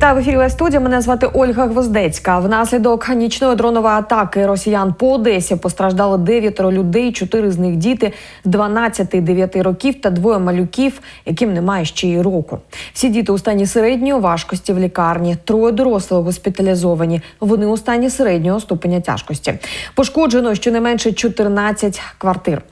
Вітаю в ефірі Лайв студія. Мене звати Ольга Гвоздецька. Внаслідок нічної дронової атаки росіян по Одесі постраждали дев'ятеро людей. Чотири з них діти 12-9 років та двоє малюків, яким немає ще й року. Всі діти у стані середньої важкості в лікарні. Троє дорослих госпіталізовані. Вони у стані середнього ступеня тяжкості. Пошкоджено щонайменше 14 квартир.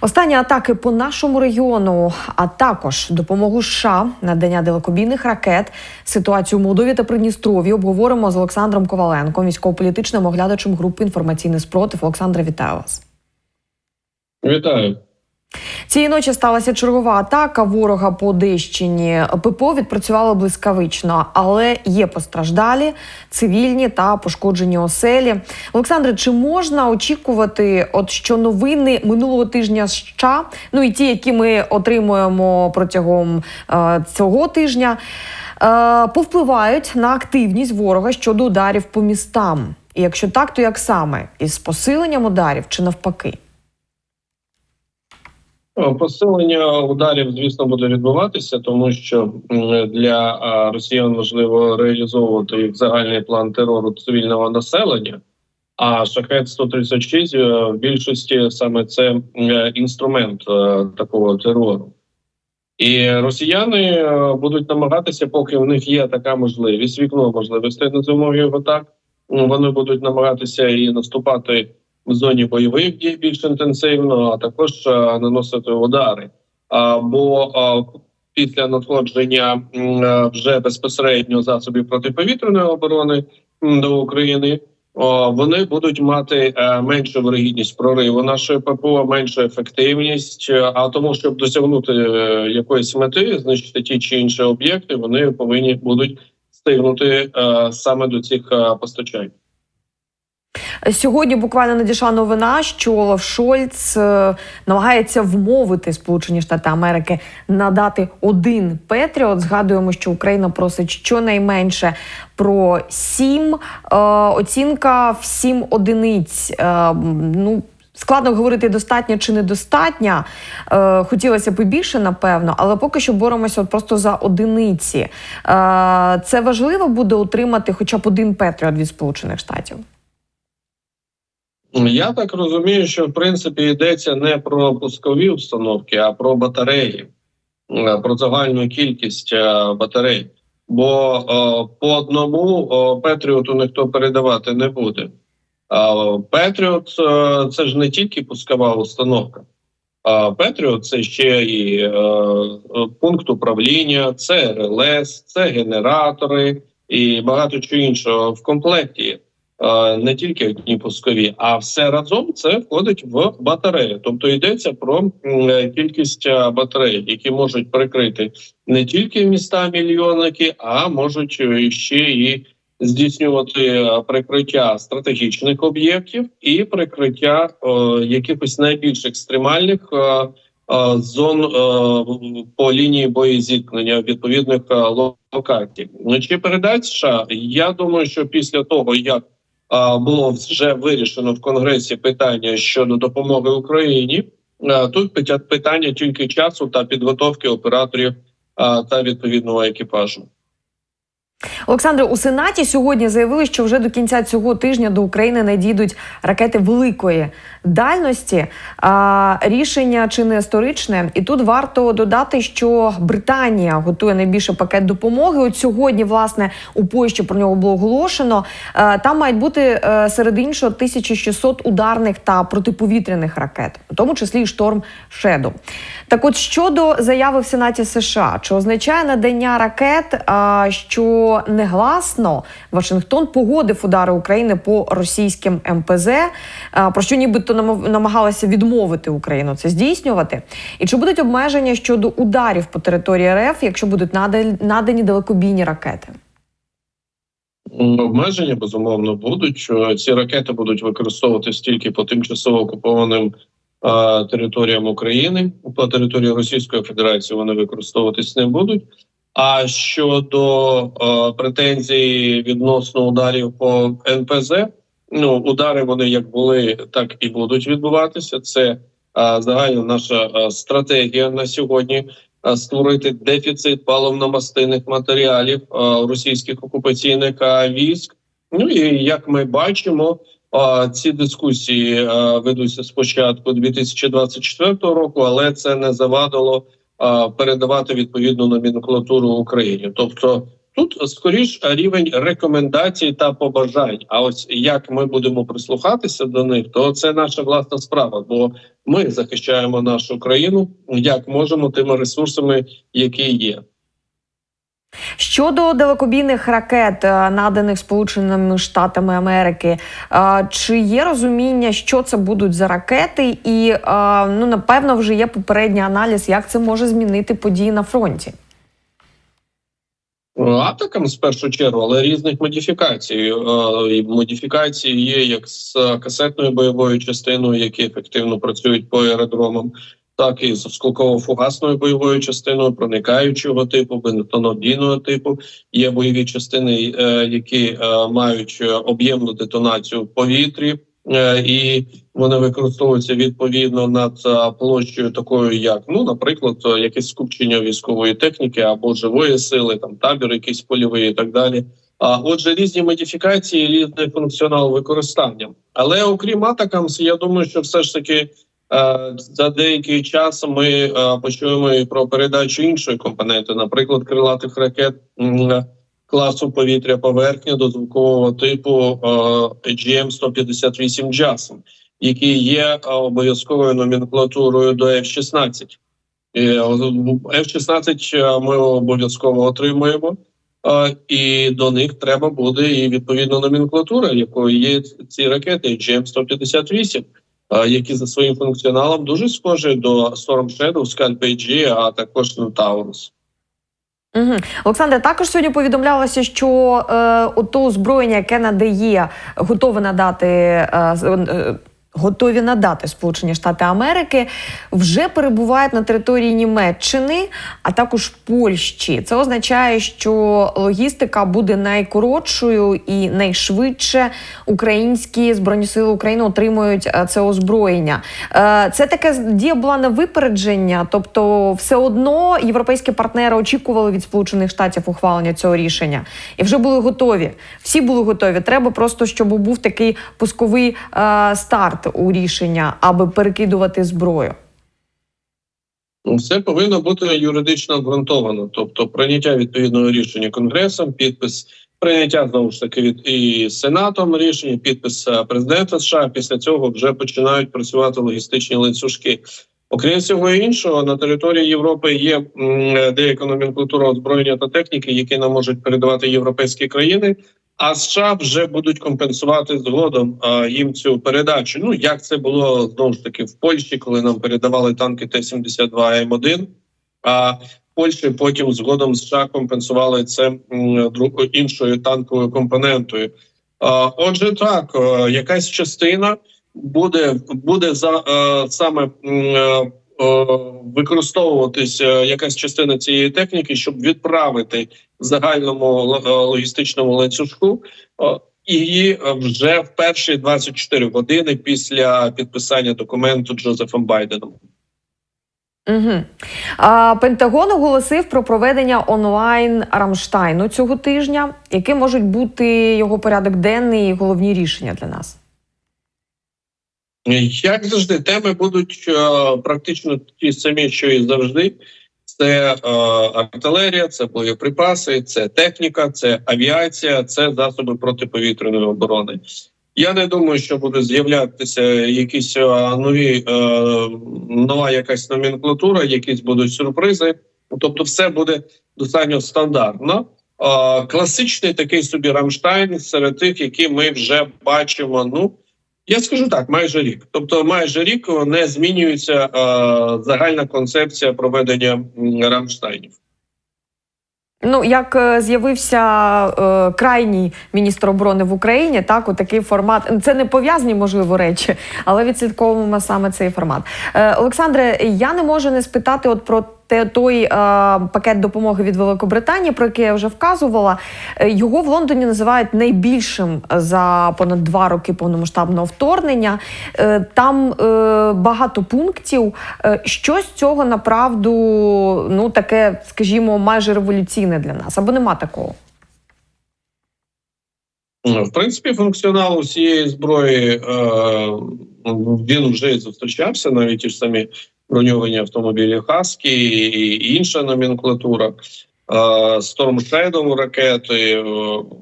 Останні атаки по нашому регіону, а також допомогу США, надання далекобійних ракет, ситуацію в Молдові та Придністров'ї обговоримо з Олександром Коваленком, військово-політичним оглядачем групи інформаційний спротив. Олександре, вітаю вас. Вітаю. Цієї ночі сталася чергова атака ворога по Одещині. ППО відпрацювало блискавично, але є постраждалі, цивільні та пошкоджені оселі. Олександре, чи можна очікувати, от що новини минулого тижня США, ну і ті, які ми отримуємо протягом е, цього тижня, е, повпливають на активність ворога щодо ударів по містам? І якщо так, то як саме із посиленням ударів чи навпаки? О, Посилення ударів, звісно, буде відбуватися, тому що для росіян важливо реалізовувати їх загальний план терору цивільного населення. А шахет 136 е, в більшості саме це е, інструмент е, такого терору. І росіяни е, будуть намагатися, поки в них є така можливість, вікно можливостей називаємо його так. м, Вони будуть намагатися і наступати в зоні бойових дій більш інтенсивно, а також наносити удари. А, бо а, після надходження вже безпосередньо засобів протиповітряної оборони до України. Вони будуть мати е, меншу вирогідність прориву нашої ППО, меншу ефективність. е, А тому, щоб досягнути е, якоїсь мети, знищити ті чи інші об'єкти, вони повинні будуть стигнути е, саме до цих е, постачань. Сьогодні буквально надійшла новина, що Олаф Шольц е, намагається вмовити Сполучені Штати Америки надати один Петріот. Згадуємо, що Україна просить щонайменше про сім. Е, оцінка в сім одиниць. Е, ну. Складно говорити достатньо чи недостатньо. Е, хотілося б більше, напевно, але поки що боремося от просто за одиниці. Е, це важливо буде отримати хоча б один Петріот від Сполучених Штатів. Я так розумію, що в принципі йдеться не про пускові установки, а про батареї, е, про загальну кількість е, батарей. Бо е, по одному Петріоту ніхто передавати не буде. Петріот це ж не тільки пускова установка. А Петріот це ще і е, пункт управління, це РЛС, це генератори і багато чого іншого в комплекті не тільки одні пускові, а все разом це входить в батарею. Тобто йдеться про кількість е, батарей, які можуть прикрити не тільки міста мільйонники, а можуть е, ще і здійснювати е, прикриття стратегічних об'єктів і прикриття е, якихось найбільш екстремальних. е, е, Зон е, по лінії боєзіткнення відповідних е, локацій. Ну, Чи передать США? Я думаю, що після того як було вже вирішено в Конгресі питання щодо допомоги Україні. Тут питання тільки часу та підготовки операторів та відповідного екіпажу. Олександре, у Сенаті сьогодні заявили, що вже до кінця цього тижня до України надійдуть ракети великої дальності. А, рішення чи не історичне, і тут варто додати, що Британія готує найбільший пакет допомоги. От сьогодні, власне, у Польщі про нього було оголошено. Там мають бути е, серед іншого 1600 ударних та протиповітряних ракет, у тому числі шторм Шеду. Так, от щодо заяви в Сенаті США, чи означає надання ракет, що негласно Вашингтон погодив удари України по російським МПЗ, про що нібито намагалася відмовити Україну це здійснювати? І чи будуть обмеження щодо ударів по території РФ, якщо будуть надані, далекобійні ракети? Обмеження безумовно будуть. Ці ракети будуть використовуватись тільки по тимчасово окупованим е, територіям України. По території Російської Федерації вони використовуватись не будуть. А щодо е, претензій відносно ударів по НПЗ, ну удари вони як були, так і будуть відбуватися. Це е, загальна наша е, стратегія на сьогодні. е, створити дефіцит паливно-мастильних матеріалів е, російських окупаційних військ. Ну і як ми бачимо, е, ці дискусії е, ведуться спочатку 2024 року, але це не завадило передавати відповідну номенклатуру Україні. Тобто тут скоріш рівень рекомендацій та побажань. А ось як ми будемо прислухатися до них, то це наша власна справа. Бо ми захищаємо нашу країну як можемо тими ресурсами, які є. Щодо далекобійних ракет, е, наданих Сполученими Штатами Америки, е, чи є розуміння, що це будуть за ракети, і е, ну напевно вже є попередній аналіз, як це може змінити події на фронті? Атакам в першу чергу, але різних модифікацій. Модифікації є як з касетною бойовою частиною, які ефективно працюють по аеродромам, так і з осколково-фугасною бойовою частиною, проникаючого типу, бенетонобійного типу. Є бойові частини, е, які е, мають е, об'ємну детонацію в повітрі. І вони використовуються відповідно над площею, такою як ну, наприклад, якесь скупчення військової техніки або живої сили, там табір, якийсь польовий і так далі. А отже, різні модифікації, різний функціонал використання. Але окрім атакамс, я думаю, що все ж таки за деякий час ми е, почуємо і про передачу іншої компоненти, наприклад, крилатих ракет. Класу повітря поверхня до звукового типу е, GM-158 JASM, які є е, обов'язковою номенклатурою до F-16. І, е, F-16 е, ми обов'язково отримуємо, е, і до них треба буде і відповідна номенклатура, якою є ці ракети GM-158, е, які за своїм функціоналом дуже схожі до Storm Shadow, Scalp AG, а також Taurus. Угу. Олександре, також сьогодні повідомлялося, що е, ото озброєння, яке надає, готове надати. Е, е, Готові надати Сполучені Штати Америки вже перебувають на території Німеччини, а також Польщі. Це означає, що логістика буде найкоротшою і найшвидше українські збройні сили України отримують е, це озброєння. Е, Це таке дія була на випередження, тобто, все одно європейські партнери очікували від Сполучених Штатів ухвалення цього рішення і вже були готові. Всі були готові. Треба просто, щоб був такий пусковий е, старт у рішення, аби перекидувати зброю. Ну, Все повинно бути юридично обґрунтовано, тобто прийняття відповідного рішення конгресом, підпис прийняття знову ж таки від і сенатом рішення, підпис е, президента США. Після цього вже починають працювати логістичні ланцюжки. Окрім всього іншого, на території Європи є деяка номенклатура озброєння та техніки, які нам можуть передавати європейські країни. А США вже будуть компенсувати згодом а, їм цю передачу. Ну як це було знову ж таки в Польщі, коли нам передавали танки Т-72 М1, А Польщі потім згодом США компенсували це іншою танковою компонентою. А, отже, так е, якась частина буде буде за е, саме е, використовуватись е, якась частина цієї техніки, щоб відправити в загальному е, логістичному ланцюжку. І е, вже в перші 24 години після підписання документу Джозефом Байденом. Угу. А, Пентагон оголосив про проведення онлайн Рамштайну цього тижня. Які можуть бути його порядок денний і головні рішення для нас? Як завжди, теми будуть е, практично ті самі, що і завжди. Це е, артилерія, це боєприпаси, це техніка, це авіація, це засоби протиповітряної оборони. Я не думаю, що буде з'являтися якісь е, нові е, нова якась номенклатура, якісь будуть сюрпризи. Тобто, все буде достатньо стандартно. Е, класичний такий собі Рамштайн серед тих, які ми вже бачимо. Ну я скажу так, майже рік. Тобто, майже рік не змінюється е, загальна концепція проведення Рамштайнів. Ну, як е, з'явився е, крайній міністр оборони в Україні, так у такий формат. Це не пов'язані, можливо, речі, але відслідковуємо саме цей формат. Е, Олександре, я не можу не спитати от про той е, пакет допомоги від Великобританії, про який я вже вказувала, е, його в Лондоні називають найбільшим за понад два роки повномасштабного вторгнення. Е, там е, багато пунктів. Е, що з цього направду ну таке, скажімо, майже революційне для нас, або нема такого. Ну, В принципі, функціонал усієї зброї е, він вже зустрічався, навіть ті ж самі броньовані автомобілі Хаскі і інша номенклатура. Shadow ракети, е,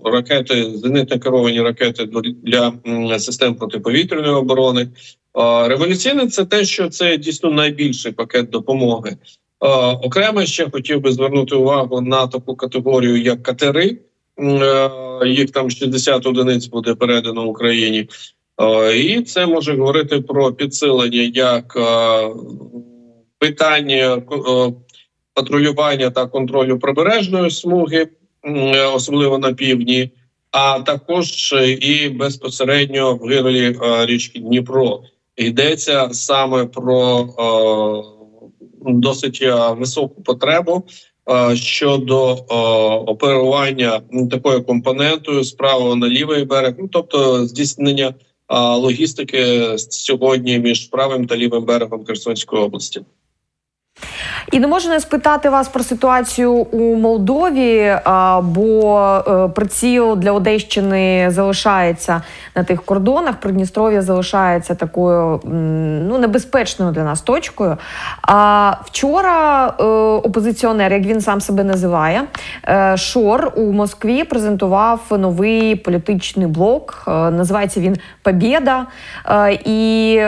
ракети, зенитно керовані ракети для- систем протиповітряної оборони. Революційне це те, що це дійсно найбільший пакет допомоги. Окремо ще хотів би звернути увагу на таку категорію, як катери. Е, Їх там 60 одиниць буде передано Україні. Е, І це може говорити про підсилення як е, питання е, патрулювання та контролю прибережної смуги, особливо на півдні, а також і безпосередньо в гирлі річки Дніпро. Йдеться саме про досить високу потребу щодо оперування такою компонентою з правого на лівий берег, ну тобто здійснення логістики сьогодні між правим та лівим берегом Херсонської області. І не можу не спитати вас про ситуацію у Молдові, бо е, приціл для Одещини залишається на тих кордонах. Придністров'я залишається такою ну небезпечною для нас точкою. А вчора е, опозиціонер, як він сам себе називає, е, Шор у Москві презентував новий політичний блок. Називається він Побєда. І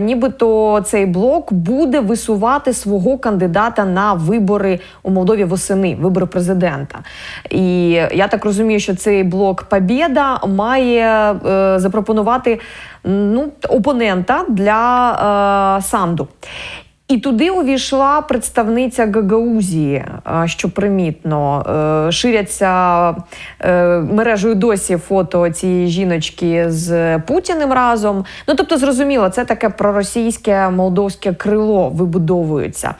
нібито цей блок буде висувати свого кандидата на вибори у Молдові восени, вибори президента. І я так розумію, що цей блок Побєда має е, запропонувати ну, опонента для е, Санду. І туди увійшла представниця Гагаузії, е, що примітно. Е, Ширяться е, мережею досі фото цієї жіночки з Путіним разом. Ну тобто, зрозуміло, це таке проросійське молдовське крило вибудовується.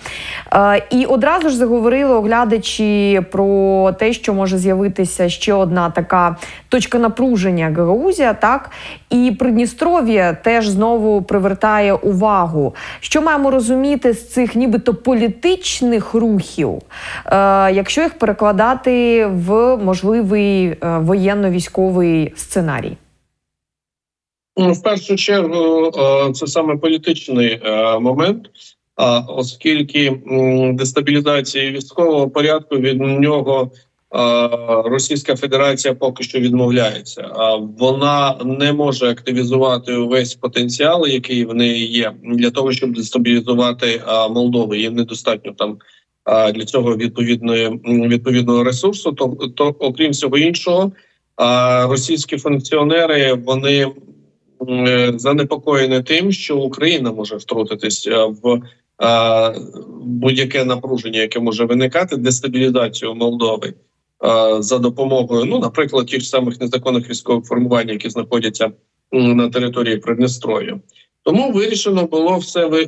І одразу ж заговорили оглядачі про те, що може з'явитися ще одна така точка напруження Гагаузія, так і Придністров'я теж знову привертає увагу. Що маємо розуміти з цих нібито політичних рухів, е, якщо їх перекладати в можливий е, воєнно-військовий сценарій? Ну, в першу чергу, е, це саме політичний момент, а оскільки м, дестабілізація військового порядку від нього Російська Федерація поки що відмовляється. Вона не може активізувати увесь потенціал, який в неї є, для того, щоб дестабілізувати Молдову. Їм недостатньо там. Для цього відповідної відповідного ресурсу, то, то окрім всього іншого, російські функціонери вони е, занепокоєні тим, що Україна може втрутитися в будь-яке напруження, яке може виникати, дестабілізацію Молдови за допомогою, ну, наприклад, тих самих незаконних військових формувань, які знаходяться на території Придністров'я. Тому вирішено було все е,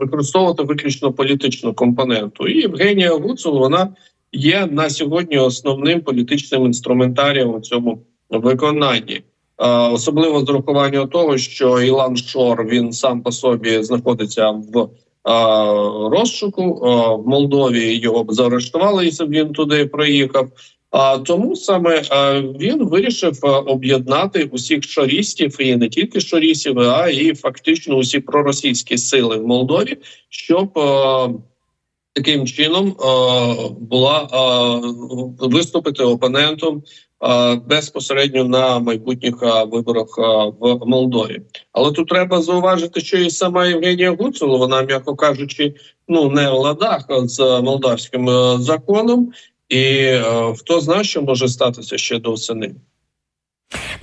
використовувати виключно політичну компоненту. І Євгенія Гуцул вона є на сьогодні основним політичним інструментарієм у цьому виконанні. Е, Особливо з урахуванням того, що Ілан Шор він сам по собі знаходиться в е, розшуку е, в Молдові. Його заарештували, і він туди приїхав. А тому саме е, він вирішив е, об'єднати усіх шорістів і не тільки шорістів, а і фактично усі проросійські сили в Молдові, щоб е, таким чином е, була е, виступити опонентом е, безпосередньо на майбутніх виборах в Молдові. Але тут треба зауважити, що і сама Євгенія Гуцул, вона, м'яко кажучи, ну не в ладах з молдавським законом, і хто знає, що може статися ще до осени.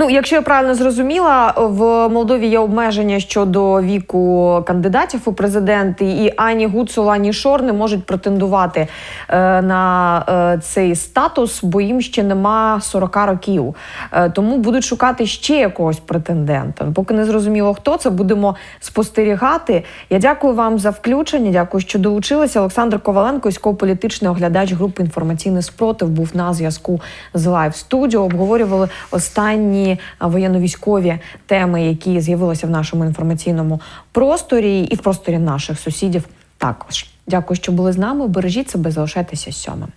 Ну, якщо я правильно зрозуміла, в Молдові є обмеження щодо віку кандидатів у президенти, і ані Гуцул, ані Шор не можуть претендувати е, на е, цей статус, бо їм ще нема 40 років. Е, тому будуть шукати ще якогось претендента. Поки не зрозуміло, хто це, будемо спостерігати. Я дякую вам за включення. Дякую, що долучилися. Олександр Коваленко, військово-політичний оглядач групи інформаційний спротив, був на зв'язку з Live Studio. Обговорювали останні а, воєнно-військові теми, які з'явилися в нашому інформаційному просторі і в просторі наших сусідів. Також дякую, що були з нами. Бережіть себе, залишайтеся сьомим.